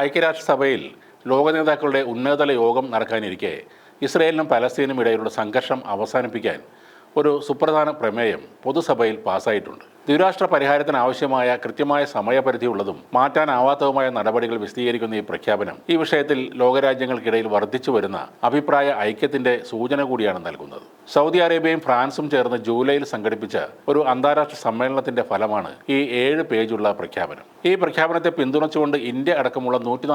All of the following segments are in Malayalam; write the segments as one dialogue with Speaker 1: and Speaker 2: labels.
Speaker 1: ഐക്യരാഷ്ട്രസഭയിൽ ലോക നേതാക്കളുടെ ഉന്നതതല യോഗം നടക്കാനിരിക്കെ ഇസ്രയേലിനും പലസ്തീനും ഇടയിലുള്ള സംഘർഷം അവസാനിപ്പിക്കാൻ ഒരു സുപ്രധാന പ്രമേയം പൊതുസഭയിൽ പാസായിട്ടുണ്ട് ദ്വിരാഷ്ട്ര പരിഹാരത്തിന് ആവശ്യമായ കൃത്യമായ സമയപരിധിയുള്ളതും മാറ്റാനാവാത്തതുമായ നടപടികൾ വിശദീകരിക്കുന്ന ഈ പ്രഖ്യാപനം ഈ വിഷയത്തിൽ ലോകരാജ്യങ്ങൾക്കിടയിൽ വർദ്ധിച്ചു വരുന്ന അഭിപ്രായ ഐക്യത്തിന്റെ സൂചന കൂടിയാണ് നൽകുന്നത്. സൗദി അറേബ്യയും ഫ്രാൻസും ചേർന്ന് ജൂലൈയിൽ സംഘടിപ്പിച്ച ഒരു അന്താരാഷ്ട്ര സമ്മേളനത്തിന്റെ ഫലമാണ് ഈ ഏഴ് പേജുള്ള പ്രഖ്യാപനം. ഈ പ്രഖ്യാപനത്തെ പിന്തുണച്ചുകൊണ്ട് ഇന്ത്യ അടക്കമുള്ള നൂറ്റി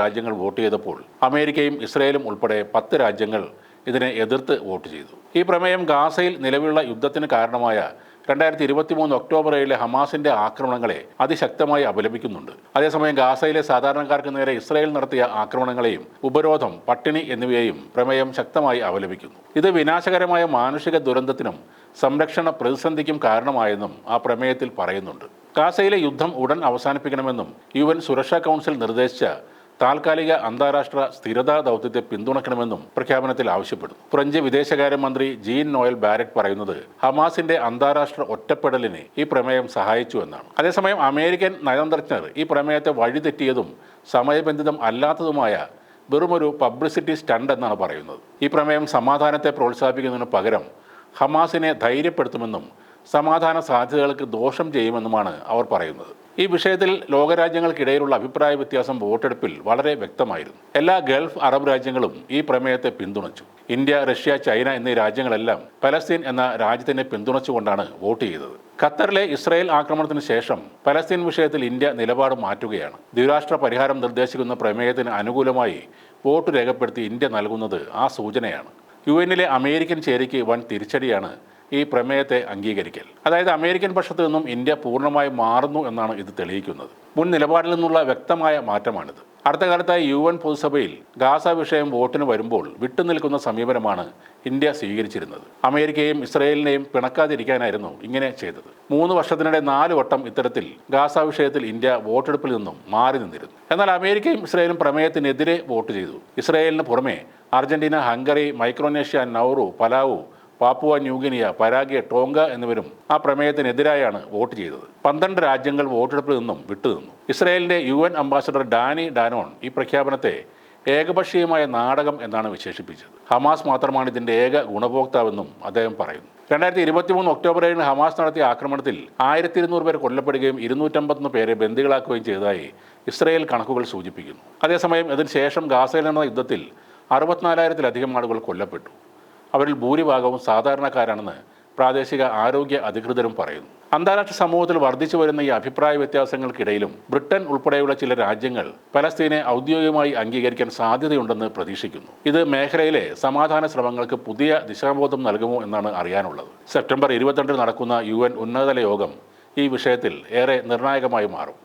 Speaker 1: രാജ്യങ്ങൾ വോട്ട് ചെയ്തപ്പോൾ അമേരിക്കയും ഇസ്രയേലും ഉൾപ്പെടെ പത്ത് രാജ്യങ്ങൾ ഇതിനെ എതിർത്ത് വോട്ട് ചെയ്തു. ഈ പ്രമേയം ഗാസയിൽ നിലവിലുള്ള യുദ്ധത്തിന് കാരണമായ രണ്ടായിരത്തി ഇരുപത്തി മൂന്ന് ഒക്ടോബർ ഏഴിലെ ഹമാസിന്റെ ആക്രമണങ്ങളെ അതിശക്തമായി അപലപിക്കുന്നുണ്ട്. അതേസമയം ഗാസയിലെ സാധാരണക്കാർക്ക് നേരെ ഇസ്രായേൽ നടത്തിയ ആക്രമണങ്ങളെയും ഉപരോധം പട്ടിണി എന്നിവയെയും പ്രമേയം ശക്തമായി അപലപിക്കുന്നു. ഇത് വിനാശകരമായ മാനുഷിക ദുരന്തത്തിനും സംരക്ഷണ പ്രതിസന്ധിക്കും കാരണമായെന്നും ആ പ്രമേയത്തിൽ പറയുന്നുണ്ട്. ഗാസയിലെ യുദ്ധം ഉടൻ അവസാനിപ്പിക്കണമെന്നും യു സുരക്ഷാ കൗൺസിൽ നിർദ്ദേശിച്ച താൽക്കാലിക അന്താരാഷ്ട്ര സ്ഥിരതാ ദൗത്യത്തെ പിന്തുണയ്ക്കണമെന്നും പ്രഖ്യാപനത്തിൽ ആവശ്യപ്പെടുന്നു. ഫ്രഞ്ച് വിദേശകാര്യമന്ത്രി ജീൻ നോയൽ ബാരറ്റ് പറയുന്നത് ഹമാസിന്റെ അന്താരാഷ്ട്ര ഒറ്റപ്പെടലിനെ ഈ പ്രമേയം സഹായിച്ചു എന്നാണ് അതേസമയം അമേരിക്കൻ നയതന്ത്രജ്ഞർ ഈ പ്രമേയത്തെ വഴിതെറ്റിയതും സമയബന്ധിതം അല്ലാത്തതുമായ വെറുമൊരു പബ്ലിസിറ്റി സ്റ്റണ്ട് എന്നാണ് പറയുന്നത്. ഈ പ്രമേയം സമാധാനത്തെ പ്രോത്സാഹിപ്പിക്കുന്നതിന് പകരം ഹമാസിനെ ധൈര്യപ്പെടുത്തുമെന്നും സമാധാന സാധ്യതകൾക്ക് ദോഷം ചെയ്യുമെന്നുമാണ് അവർ പറയുന്നത്. ഈ വിഷയത്തിൽ ലോകരാജ്യങ്ങൾക്കിടയിലുള്ള അഭിപ്രായ വ്യത്യാസം വോട്ടെടുപ്പിൽ വളരെ വ്യക്തമായിരുന്നു. എല്ലാ ഗൾഫ് അറബ് രാജ്യങ്ങളും ഈ പ്രമേയത്തെ പിന്തുണച്ചു. ഇന്ത്യ റഷ്യ ചൈന എന്നീ രാജ്യങ്ങളെല്ലാം പലസ്തീൻ എന്ന രാജ്യത്തിനെ പിന്തുണച്ചുകൊണ്ടാണ് വോട്ട് ചെയ്തത്. ഖത്തറിലെ ഇസ്രായേൽ ആക്രമണത്തിന് ശേഷം പലസ്തീൻ വിഷയത്തിൽ ഇന്ത്യ നിലപാട് മാറ്റുകയാണ്. ദ്വിരാഷ്ട്ര പരിഹാരം നിർദ്ദേശിക്കുന്ന പ്രമേയത്തിന് അനുകൂലമായി വോട്ട് രേഖപ്പെടുത്തി ഇന്ത്യ നൽകുന്നത് ആ സൂചനയാണ്. യു എന്നിലെ അമേരിക്കൻ ചേരിക്ക് വൻ തിരിച്ചടിയാണ് ഈ പ്രമേയത്തെ അംഗീകരിക്കൽ. അതായത് അമേരിക്കൻ പക്ഷത്തു നിന്നും ഇന്ത്യ പൂർണമായി മാറുന്നു എന്നാണ് ഇത് തെളിയിക്കുന്നത്. മുൻ നിലപാടിൽ നിന്നുള്ള വ്യക്തമായ മാറ്റമാണിത്. അടുത്ത കാലത്തായി യു എൻ പൊതുസഭയിൽ ഗാസ വിഷയം വോട്ടിന് വരുമ്പോൾ വിട്ടുനിൽക്കുന്ന സമീപനമാണ് ഇന്ത്യ സ്വീകരിച്ചിരുന്നത്. അമേരിക്കയെയും ഇസ്രയേലിനെയും പിണക്കാതിരിക്കാനായിരുന്നു ഇങ്ങനെ ചെയ്തത്. മൂന്ന് വർഷത്തിനിടെ നാല് വട്ടം ഇത്തരത്തിൽ ഗാസ വിഷയത്തിൽ ഇന്ത്യ വോട്ടെടുപ്പിൽ നിന്നും മാറി നിന്നിരുന്നു. എന്നാൽ അമേരിക്കയും ഇസ്രയേലും പ്രമേയത്തിനെതിരെ വോട്ട് ചെയ്തു. ഇസ്രയേലിന് പുറമെ Argentina Hungary Micronesia Nauru Palau Papua New Guinea Paraguay Tonga എന്നിവരും ആ പ്രമേയത്തിനെതിരായാണ് വോട്ട് ചെയ്തത്. പന്ത്രണ്ട് രാജ്യങ്ങൾ വോട്ടെടുപ്പിൽ നിന്നും വിട്ടുനിന്നു. ഇസ്രായേലിന്റെ U N ambassador Danny Danon ഈ പ്രഖ്യാപനത്തെ ഏകപക്ഷീയമായ നാടകം എന്നാണ് വിശേഷിപ്പിച്ചത്. ഹമാസ് മാത്രമാണ് ഇതിന്റെ ഏക ഗുണഭോക്താവെന്നും അദ്ദേഹം പറയുന്നു. രണ്ടായിരത്തി ഇരുപത്തി മൂന്ന് ഒക്ടോബർ ഏഴിന് ഹമാസ് നടത്തിയ ആക്രമണത്തിൽ ആയിരത്തി ഇരുന്നൂറ് പേർ കൊല്ലപ്പെടുകയും ഇരുന്നൂറ്റമ്പത്തൊന്ന് പേരെ ബന്ദികളാക്കുകയും ചെയ്തതായി ഇസ്രായേൽ കണക്കുകൾ സൂചിപ്പിക്കുന്നു. അതേസമയം ഇതിനുശേഷം ഗാസയിൽ നടന്ന യുദ്ധത്തിൽ അറുപത്തിനാലായിരത്തിലധികം ആളുകൾ കൊല്ലപ്പെട്ടു. അവരിൽ ഭൂരിഭാഗവും സാധാരണക്കാരാണെന്ന് പ്രാദേശിക ആരോഗ്യ അധികൃതരും പറയുന്നു. അന്താരാഷ്ട്ര സമൂഹത്തിൽ വർദ്ധിച്ചു വരുന്ന ഈ അഭിപ്രായ വ്യത്യാസങ്ങൾക്കിടയിലും ബ്രിട്ടൻ ഉൾപ്പെടെയുള്ള ചില രാജ്യങ്ങൾ പലസ്തീനെ ഔദ്യോഗികമായി അംഗീകരിക്കാൻ സാധ്യതയുണ്ടെന്ന് പ്രതീക്ഷിക്കുന്നു. ഇത് മേഖലയിലെ സമാധാന ശ്രമങ്ങൾക്ക് പുതിയ ദിശാബോധം നൽകുമോ എന്നാണ് അറിയാനുള്ളത്. സെപ്റ്റംബർ ഇരുപത്തിരണ്ടിന് നടക്കുന്ന യു എൻ ഉന്നതതല യോഗം ഈ വിഷയത്തിൽ ഏറെ നിർണായകമായി മാറും.